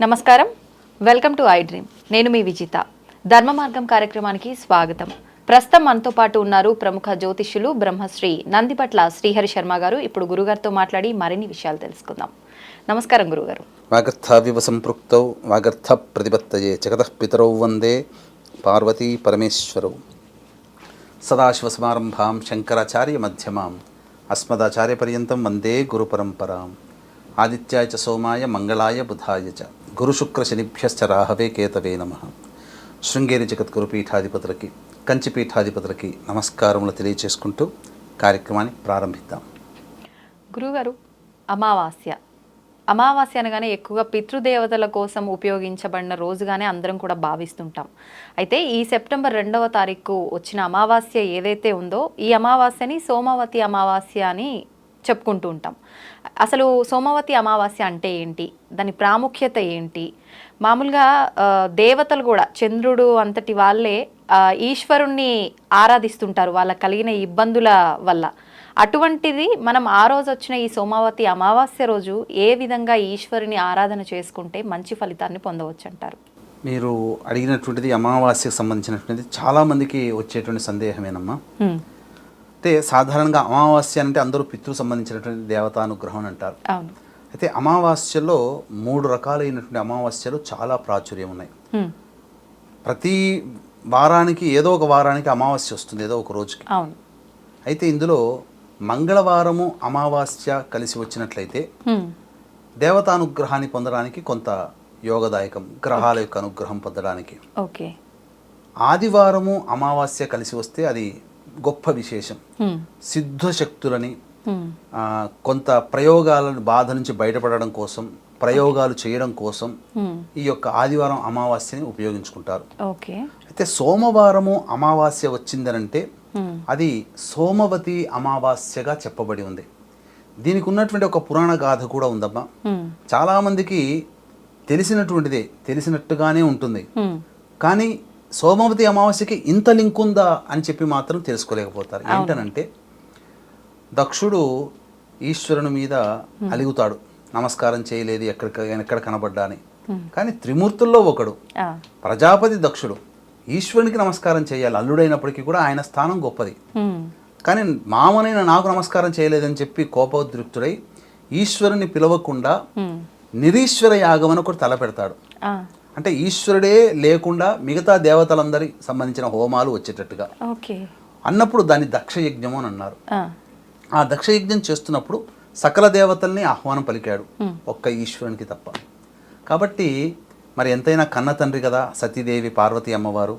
నమస్కారం. Welcome to I dream. నేను మీ విజిత. ధర్మ మార్గం కార్యక్రమానికి స్వాగతం. ప్రస్తుతం మనతో పాటు ఉన్నారు ప్రముఖ జ్యోతిష్యులు బ్రహ్మశ్రీ నందిపట్ల శ్రీహరి శర్మ గారు. ఇప్పుడు గురుగారితో మాట్లాడి మరిన్ని విషయాలు తెలుసుకుందాం. నమస్కారం గురుగారు. వాగర్థావివ సంపృక్తౌ వాగర్థ ప్రతిపత్తయే జగతః పితరౌ వందే పార్వతీ పరమేశ్వరౌ. సదాశివసమారంభాం శంకరాచార్య మధ్యమాం అస్మదాచార్యపర్యంతం వందే గురుపరంపరాం. ఆదిత్యాయ చ సోమాయ మంగళాయ బుధాయ చ. గురుశుక్రశనిభ్యశ్చ రాహవే కేతవే నమ. శృంగేరి జగద్గురు పీఠాధిపతులకి కంచి పీఠాధిపతులకి నమస్కారములు తెలియచేసుకుంటూ కార్యక్రమాన్ని ప్రారంభిద్దాం. గురుగారు అమావాస్య. అమావాస్య అనగానే ఎక్కువగా పితృదేవతల కోసం ఉపయోగించబడిన రోజుగానే అందరం కూడా భావిస్తుంటాం. అయితే ఈ సెప్టెంబర్ రెండవ తారీఖు వచ్చిన అమావాస్య ఏదైతే ఉందో ఈ అమావాస్యని సోమవతి అమావాస్య అని చెప్పుకుంటూ ఉంటాం. అసలు సోమవతి అమావాస్య అంటే ఏంటి? దాని ప్రాముఖ్యత ఏంటి? మామూలుగా దేవతలు కూడా చంద్రుడు అంతటి వాళ్ళే ఈశ్వరుణ్ణి ఆరాధిస్తుంటారు వాళ్ళకి కలిగిన ఇబ్బందుల వల్ల. అటువంటిది మనం ఆ రోజు వచ్చిన ఈ సోమావతి అమావాస్య రోజు ఏ విధంగా ఈశ్వరుని ఆరాధన చేసుకుంటే మంచి ఫలితాన్ని పొందవచ్చు అంటారు మీరు అడిగినటువంటిది అమావాస్యకు సంబంధించినటువంటిది చాలామందికి వచ్చేటువంటి సందేహమేనమ్మా. అంటే సాధారణంగా అమావాస్య అంటే అందరూ పితృ సంబంధించినటువంటి దేవతానుగ్రహం అని అంటారు. అయితే అమావాస్యలో మూడు రకాలైనటువంటి అమావాస్యలు చాలా ప్రాచుర్యం ఉన్నాయి. ప్రతి వారానికి ఏదో ఒక వారానికి అమావాస్య వస్తుంది ఏదో ఒక రోజుకి. అయితే ఇందులో మంగళవారము అమావాస్య కలిసి వచ్చినట్లయితే. దేవతానుగ్రహాన్ని పొందడానికి కొంత యోగదాయకం గ్రహాల యొక్క అనుగ్రహం పొందడానికి. ఓకే. ఆదివారము అమావాస్య కలిసి వస్తే అది గొప్ప విశేషం హ్మ్. సిద్ధ శక్తులని హ్మ్. ఆ, కొంత ప్రయోగాలను బాధ నుంచి బయటపడడం కోసం ప్రయోగాలు చేయడం కోసం. ఈ యొక్క ఆదివారం అమావాస్యని ఉపయోగించుకుంటారు అయితే సోమవారము అమావాస్య వచ్చిందనంటే. అది సోమవతి అమావాస్యగా చెప్పబడి ఉంది దీనికి ఉన్నటువంటి ఒక పురాణ గాథ కూడా ఉందమ్మా. చాలామందికి తెలిసినటువంటిదే తెలిసినట్టుగానే ఉంటుంది. కానీ సోమవతి అమావాస్యకి ఇంత లింక్ ఉందా అని చెప్పి మాత్రం తెలుసుకోలేకపోతారు. ఏంటనంటే దక్షుడు ఈశ్వరుని మీద అలుగుతాడు. నమస్కారం చేయలేదు ఎక్కడ ఎక్కడ కనబడ్డా అని. కానీ త్రిమూర్తుల్లో ఒకడు. ప్రజాపతి దక్షుడు ఈశ్వరునికి నమస్కారం చేయాలి. అల్లుడైనప్పటికీ కూడా ఆయన స్థానం గొప్పది. కానీ మామనైన నాకు నమస్కారం చేయలేదని చెప్పి కోపోద్రిక్తుడై ఈశ్వరుని పిలవకుండా. నిరీశ్వర యాగం అని ఒకటి తలపెడతాడు. అంటే ఈశ్వరుడే లేకుండా మిగతా దేవతలందరి సంబంధించిన హోమాలు వచ్చేటట్టుగా. అన్నప్పుడు దాన్ని దక్షయజ్ఞము అని అన్నారు. ఆ. దక్షయజ్ఞం చేస్తున్నప్పుడు సకల దేవతల్ని ఆహ్వానం పలికాడు ఒక్క ఈశ్వరునికి తప్ప. కాబట్టి మరి ఎంతైనా కన్న తండ్రి కదా సతీదేవి పార్వతి అమ్మవారు.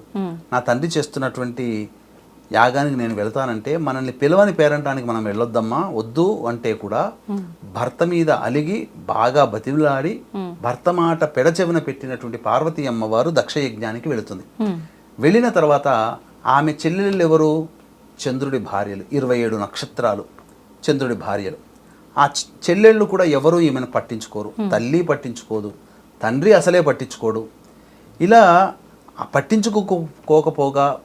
నా తండ్రి చేస్తున్నటువంటి యాగానికి నేను వెళ్తానంటే మనల్ని పిలవని పేరంటానికి మనం వెళ్ళొద్దమ్మా వద్దు అంటే కూడా భర్త మీద అలిగి బాగా బతిలాడి భర్త మాట పెడచెవిన పెట్టినటువంటి పార్వతి అమ్మవారు దక్షయజ్ఞానికి వెళుతుంది. వెళ్ళిన తర్వాత ఆమె చెల్లెళ్ళు ఎవరు చంద్రుడి భార్యలు. ఇరవై ఏడు నక్షత్రాలు చంద్రుడి భార్యలు. ఆ చెల్లెళ్ళు కూడా ఎవరు ఈమెను పట్టించుకోరు. తల్లి పట్టించుకోదు. తండ్రి అసలే పట్టించుకోడు. ఇలా పట్టించుకోకపోగా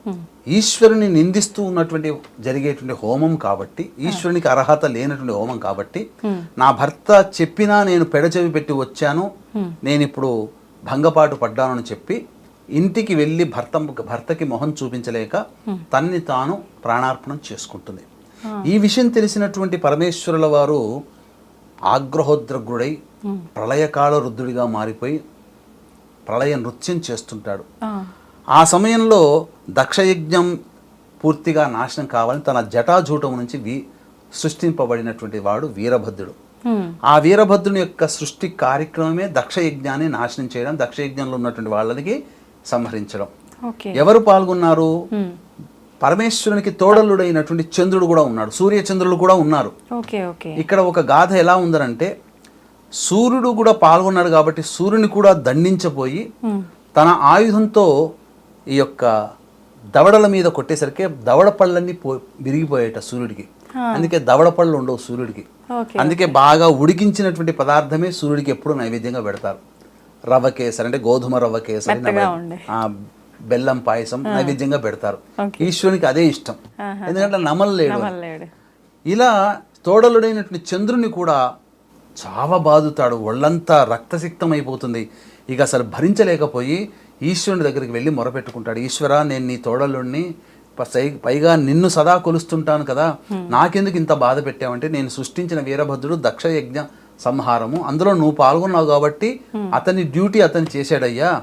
ఈశ్వరుని నిందిస్తూ ఉన్నటువంటి జరిగేటువంటి హోమం కాబట్టి ఈశ్వరునికి అర్హత లేనటువంటి హోమం కాబట్టి నా భర్త చెప్పినా నేను పెడచెవి పెట్టి వచ్చాను నేను ఇప్పుడు భంగపాటు పడ్డాను అని చెప్పి ఇంటికి వెళ్ళి భర్త భర్తకి మొహం చూపించలేక తన్ని తాను ప్రాణార్పణం చేసుకుంటుంది. ఈ విషయం తెలిసినటువంటి పరమేశ్వరుల వారు ఆగ్రహోద్రగ్రుడై ప్రళయకాల రుద్రుడిగా మారిపోయి ప్రళయ నృత్యం చేస్తుంటాడు. ఆ. సమయంలో దక్షయజ్ఞం పూర్తిగా నాశనం కావాలని తన జటాజూటం నుంచి వీ సృష్టింపబడినటువంటి వాడు వీరభద్రుడు. ఆ వీరభద్రుని యొక్క సృష్టి కార్యక్రమమే దక్షయజ్ఞాన్ని నాశనం చేయడం దక్షయజ్ఞంలో ఉన్నటువంటి వాళ్ళకి సంహరించడం. ఎవరు పాల్గొన్నారు. పరమేశ్వరునికి తోడలుడైనటువంటి చంద్రుడు కూడా ఉన్నాడు. సూర్య చంద్రులు కూడా ఉన్నారు. ఇక్కడ ఒక గాథ ఎలా ఉందనంటే సూర్యుడు కూడా పాల్గొన్నాడు కాబట్టి సూర్యుని కూడా దండించబోయి. తన ఆయుధంతో ఈ యొక్క దవడల మీద కొట్టేసరికి దవడ పళ్ళన్నీ పో విరిగిపోయేట సూర్యుడికి. అందుకే దవడ పళ్ళు ఉండవు సూర్యుడికి. అందుకే బాగా ఉడికించినటువంటి పదార్థమే సూర్యుడికి ఎప్పుడు నైవేద్యంగా పెడతారు. రవ్వ కేసరి అంటే గోధుమ రవ్వ కేసరి బెల్లం పాయసం నైవేద్యంగా పెడతారు. ఈశ్వరునికి అదే ఇష్టం. ఎందుకంటే నమలలేడు. ఇలా తోడలుడైనటువంటి చంద్రుని కూడా చావ బాదుతాడు ఒళ్ళంతా రక్తసిక్తం అయిపోతుంది ఇక అసలు భరించలేకపోయి ఈశ్వరుని దగ్గరికి వెళ్ళి మొరపెట్టుకుంటాడు. ఈశ్వర నేను నీ తోడలుణ్ణి పైగా నిన్ను సదా కొలుస్తుంటాను కదా. నాకెందుకు ఇంత బాధ పెట్టావంటే నేను సృష్టించిన వీరభద్రుడు దక్ష యజ్ఞ సంహారము. అందులో నువ్వు పాల్గొన్నావు కాబట్టి అతని డ్యూటీ అతను చేశాడయ్యా.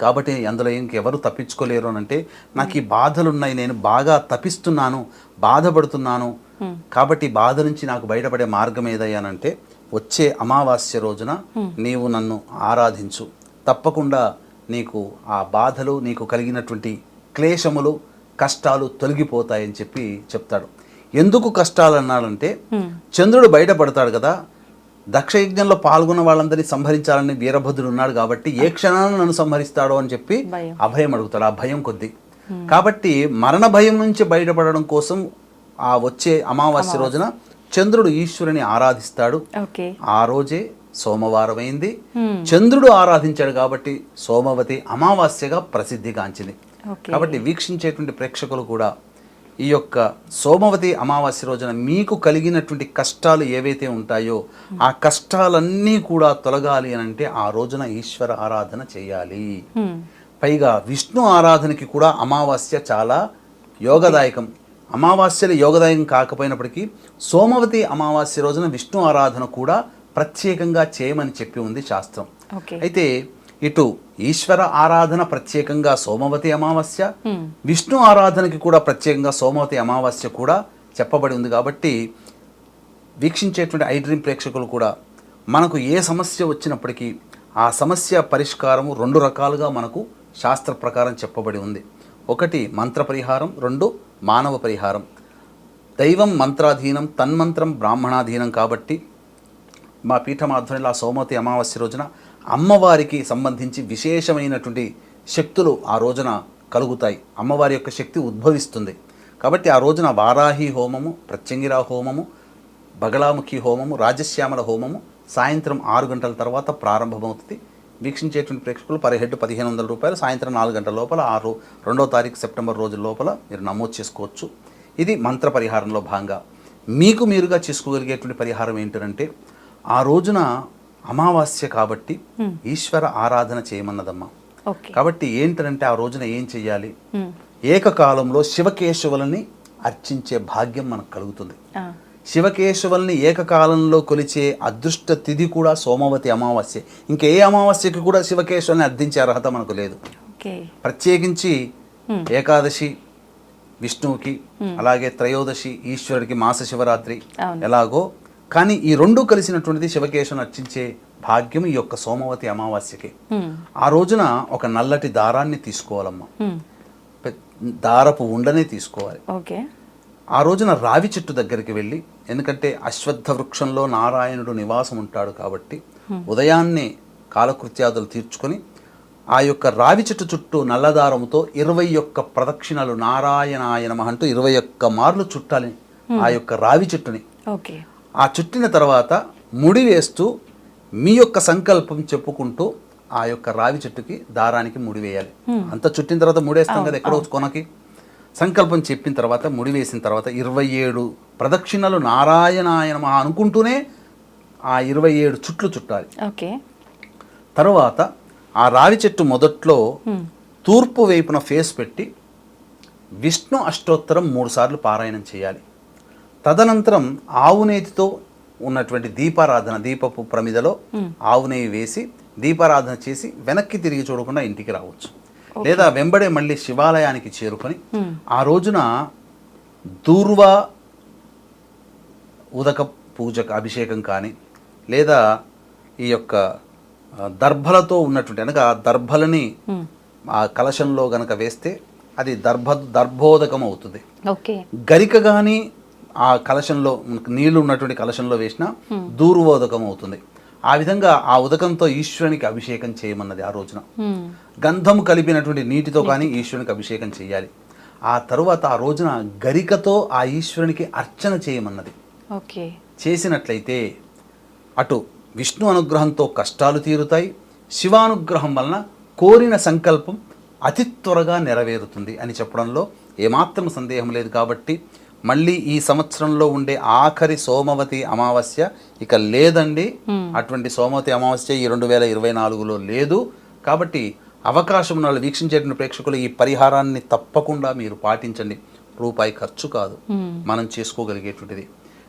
కాబట్టి అందులో ఇంకెవరు తప్పించుకోలేరు అని అంటే నాకు ఈ బాధలు ఉన్నాయి నేను బాగా తపిస్తున్నాను బాధపడుతున్నాను. కాబట్టి ఈ బాధ నుంచి నాకు బయటపడే మార్గం ఏదయ్యానంటే వచ్చే అమావాస్య రోజున నీవు నన్ను ఆరాధించు. తప్పకుండా నీకు ఆ బాధలు నీకు కలిగినటువంటి క్లేశములు కష్టాలు తొలగిపోతాయని చెప్పి చెప్తాడు. ఎందుకు కష్టాలు అన్నాడంటే చంద్రుడు బయటపడతాడు కదా. దక్షయజ్ఞంలో పాల్గొన్న వాళ్ళందరినీ సంహరించాలని వీరభద్రుడు ఉన్నాడు కాబట్టి ఏ క్షణాన నన్ను సంహరిస్తాడో అని చెప్పి భయం. అభయం అడుగుతాడు. ఆ భయం కొద్ది. కాబట్టి మరణ భయం నుంచి బయటపడడం కోసం ఆ వచ్చే అమావాస్య రోజున చంద్రుడు ఈశ్వరుని ఆరాధిస్తాడు. ఆ రోజే సోమవారం అయింది చంద్రుడు ఆరాధించాడు కాబట్టి సోమవతి అమావాస్యగా ప్రసిద్ధిగాంచింది. కాబట్టి వీక్షించేటువంటి ప్రేక్షకులు కూడా ఈ యొక్క సోమవతి అమావాస్య రోజున మీకు కలిగినటువంటి కష్టాలు ఏవైతే ఉంటాయో ఆ కష్టాలన్నీ కూడా తొలగాలి అని అంటే ఆ రోజున ఈశ్వర ఆరాధన చేయాలి. పైగా విష్ణు ఆరాధనకి కూడా అమావాస్య చాలా యోగదాయకం. అమావాస్యలు యోగదాయకం కాకపోయినప్పటికీ సోమవతి అమావాస్య రోజున విష్ణు ఆరాధన కూడా ప్రత్యేకంగా చేయమని చెప్పి ఉంది శాస్త్రం. అయితే ఇటు ఈశ్వర ఆరాధన ప్రత్యేకంగా సోమవతి అమావాస్య. విష్ణు ఆరాధనకి కూడా ప్రత్యేకంగా సోమవతి అమావాస్య కూడా చెప్పబడి ఉంది కాబట్టి వీక్షించేటువంటి ఐ డ్రీమ్ ప్రేక్షకులు కూడా మనకు ఏ సమస్య వచ్చినప్పటికీ ఆ సమస్య పరిష్కారము రెండు రకాలుగా మనకు శాస్త్ర ప్రకారం చెప్పబడి ఉంది. ఒకటి మంత్ర పరిహారం రెండు మానవ పరిహారం. దైవం మంత్రాధీనం తన్మంత్రం బ్రాహ్మణాధీనం కాబట్టి మా పీఠం ఆధ్వర్యంలో ఆ సోమవతి అమావాస్య రోజున అమ్మవారికి సంబంధించి విశేషమైనటువంటి శక్తులు ఆ రోజున కలుగుతాయి. అమ్మవారి యొక్క శక్తి ఉద్భవిస్తుంది. కాబట్టి ఆ రోజున వారాహి హోమము ప్రత్యంగిరా హోమము బగళాముఖి హోమము రాజశ్యామల హోమము సాయంత్రం ఆరు గంటల తర్వాత ప్రారంభమవుతుంది. వీక్షించేటువంటి ప్రేక్షకులు పర్ హెడ్ పదిహేను వందల రూపాయలు సాయంత్రం నాలుగు గంటల లోపల ఆరు రెండో తారీఖు సెప్టెంబర్ రోజుల లోపల మీరు నమోదు చేసుకోవచ్చు. ఇది మంత్ర పరిహారంలో భాగంగా. మీకు మీరుగా చేసుకోగలిగేటువంటి పరిహారం ఏంటంటే ఆ రోజున అమావాస్య కాబట్టి ఈశ్వర ఆరాధన చేయమన్నదమ్మా. కాబట్టి ఏంటంటే ఆ రోజున ఏం చెయ్యాలి. ఏకకాలంలో శివకేశవులని అర్చించే భాగ్యం మనకు కలుగుతుంది. శివకేశవుల్ని ఏకకాలంలో కొలిచే అదృష్ట తిథి కూడా సోమవతి అమావాస్య. ఇంకా ఏ అమావాస్యకి కూడా శివకేశవుల్ని అర్థించే అర్హత మనకు లేదు. ప్రత్యేకించి ఏకాదశి విష్ణువుకి అలాగే త్రయోదశి ఈశ్వరుడికి మాస శివరాత్రి. ఎలాగో. కానీ ఈ రెండు కలిసినటువంటిది శివకేశవుని అర్చించే భాగ్యం ఈ యొక్క సోమవతి అమావాస్యకి. ఆ రోజున ఒక నల్లటి దారాన్ని తీసుకోవాలమ్మా. దారపు ఉండనే తీసుకోవాలి. ఓకే. ఆ రోజున రావి చెట్టు దగ్గరికి వెళ్ళి ఎందుకంటే అశ్వత్థ వృక్షంలో నారాయణుడు నివాసం ఉంటాడు కాబట్టి ఉదయాన్నే కాలకృత్యాదులు తీర్చుకొని ఆ యొక్క రావి చెట్టు చుట్టూ నల్లదారముతో ఇరవై ఒక్క ప్రదక్షిణలు నారాయణాయ నమః అంటూ ఇరవై ఒక్క మార్లు చుట్టాలి ఆ యొక్క రావి చెట్టుని. ఓకే. ఆ చుట్టిన తర్వాత ముడి వేస్తూ మీ యొక్క సంకల్పం చెప్పుకుంటూ ఆ యొక్క రావి చెట్టుకి దారానికి ముడి వేయాలి. అంత చుట్టిన తర్వాత ముడేస్తాం కదా ఎక్కడో కొనకి? సంకల్పం చెప్పిన తర్వాత ముడి వేసిన తర్వాత ఇరవై ఏడు ప్రదక్షిణలు నారాయణాయనమ అనుకుంటూనే ఆ ఇరవై ఏడు చుట్లు చుట్టాలి. ఓకే. తర్వాత ఆ రావి చెట్టు మొదట్లో తూర్పు వైపున ఫేస్ పెట్టి విష్ణు అష్టోత్తరం మూడు సార్లు పారాయణం చేయాలి. తదనంతరం ఆవు నేతితో ఉన్నటువంటి దీపారాధన దీపపు ప్రమిదలో ఆవు నెయ్యి వేసి దీపారాధన చేసి వెనక్కి తిరిగి చూడకుండా ఇంటికి రావచ్చు. లేదా వెంబడే మళ్ళీ శివాలయానికి చేరుకొని ఆ రోజున దూర్వ ఉదక పూజకు అభిషేకం కానీ లేదా ఈ యొక్క దర్భలతో ఉన్నటువంటి అనగా ఆ దర్భలని ఆ కలశంలో గనక వేస్తే అది దర్భ దర్భోదకం అవుతుంది. గరిక కానీ ఆ కలశంలో నీళ్ళు ఉన్నటువంటి కలశంలో వేసిన దూర్వోదకం అవుతుంది. ఆ విధంగా ఆ ఉదకంతో ఈశ్వరునికి అభిషేకం చేయమన్నది ఆ రోజున. గంధము కలిపినటువంటి నీటితో కానీ ఈశ్వరునికి అభిషేకం చేయాలి. ఆ తరువాత ఆ రోజున గరికతో ఆ ఈశ్వరునికి అర్చన చేయమన్నది. ఓకే. చేసినట్లయితే అటు విష్ణు అనుగ్రహంతో కష్టాలు తీరుతాయి. శివానుగ్రహం వలన కోరిన సంకల్పం అతి త్వరగా నెరవేరుతుంది అని చెప్పడంలో ఏమాత్రం సందేహం లేదు కాబట్టి మళ్ళీ ఈ సంవత్సరంలో ఉండే ఆఖరి సోమవతి అమావాస్య ఇక లేదండి. అటువంటి సోమవతి అమావాస్య ఈ రెండు వేల ఇరవై నాలుగులో లేదు. కాబట్టి అవకాశం ఉన్న వీక్షించేటువంటి ప్రేక్షకులు ఈ పరిహారాన్ని తప్పకుండా మీరు పాటించండి. రూపాయి ఖర్చు కాదు. మనం చేసుకోగలిగేటువంటిది.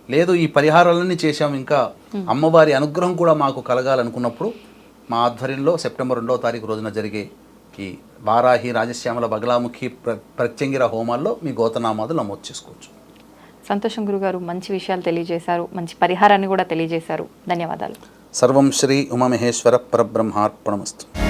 లేదు ఈ పరిహారాలన్నీ చేశాం ఇంకా అమ్మవారి అనుగ్రహం కూడా మాకు కలగాలనుకున్నప్పుడు మా ఆధ్వర్యంలో సెప్టెంబర్ రెండవ తారీఖు రోజున జరిగే ఈ వారాహి రాజశ్యామల బగలాముఖి ప్ర ప్రత్యంగిర హోమాల్లో మీ గోతనామాలు నమోదు చేసుకోవచ్చు. సంతోషం గురుగారు మంచి విషయాలు తెలియజేశారు మంచి పరిహారాన్ని కూడా తెలియజేశారు. ధన్యవాదాలు. సర్వం శ్రీ ఉమామహేశ్వర పరబ్రహ్మార్పణమస్తు.